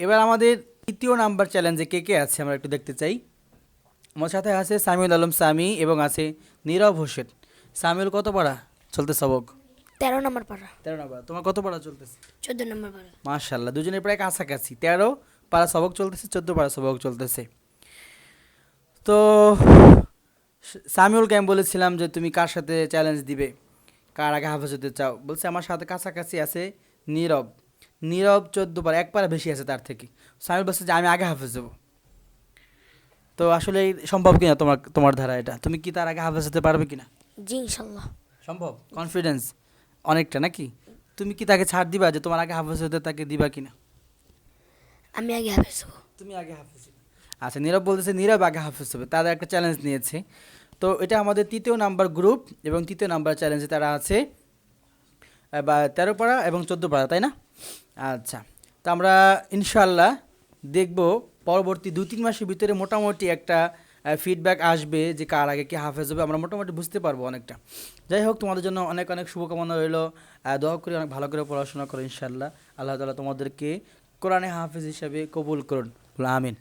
এবার আমাদের তৃতীয় নাম্বার চ্যালেঞ্জে কে কে আছে আমরা একটু দেখতে চাই। আমার সাথে আছে সামিউল আলম সামি এবং আছে নীরব হোসেন। সামিউল কত পড়া চলতে সবক? তেরো নম্বর পাড়া তেরো নাম্বার তোমার কত পড়া চলতেছে? চোদ্দ নম্বর পাড়া মার্শাল্লাহ দুজনের প্রায় কাছাকাছি। তেরো পাড়া সবক চলতেছে চোদ্দ পাড়া সবক চলতেছে। তো সামিউলকে আমি বলেছিলাম যে তুমি কার সাথে চ্যালেঞ্জ দিবে? কার আগে হাফেজ হতে চাও? বলছে আমার সাথে কাছাকাছি আছে নীরব। নীরব চোদ্দ পাড়া এক পারা বেশি আছে তার থেকে। সামিউল বলছে যে আমি আগে হাফেজ হব। তো আসলে সম্ভব কিনা তোমার তোমার ধারা এটা? তুমি কি তার আগে হাফেজ হতে পারবে কিনা? জি ইনশাল্লাহ। সম্ভব? কনফিডেন্স অনেকটা নাকি? তুমি কি তাকে ছাড় দিবা যে তোমার আগে হাফেজ হতে তাকে দিবা কিনা? আমি আগে হাফেজ হব। তুমি আগে হাফেজ আচ্ছা নীরব বলতেছে নীরব আগে হাফেজ হবে। তারা একটা চ্যালেঞ্জ নিয়েছে। তো এটা আমাদের তৃতীয় নাম্বার গ্রুপ এবং তৃতীয় নাম্বার চ্যালেঞ্জে তারা আছে বা তেরো পাড়া এবং চোদ্দ পাড়া তাই না? আচ্ছা তো আমরা ইনশাল্লাহ দেখব পরবর্তী দু তিন মাসের ভিতরে মোটামুটি একটা ফিডব্যাক আসবে যে কার আগে কি হাফেজ হবে, আমরা মোটামুটি বুঝতে পারব অনেকটা। যাই হোক, তোমাদের জন্য অনেক অনেক শুভকামনা রইল দয়া করি অনেক ভালো করে পড়াশোনা করো ইনশাল্লাহ আল্লাহ তালা তোমাদেরকে কোরআনে হাফেজ হিসাবে কবুল করুন। আমিন।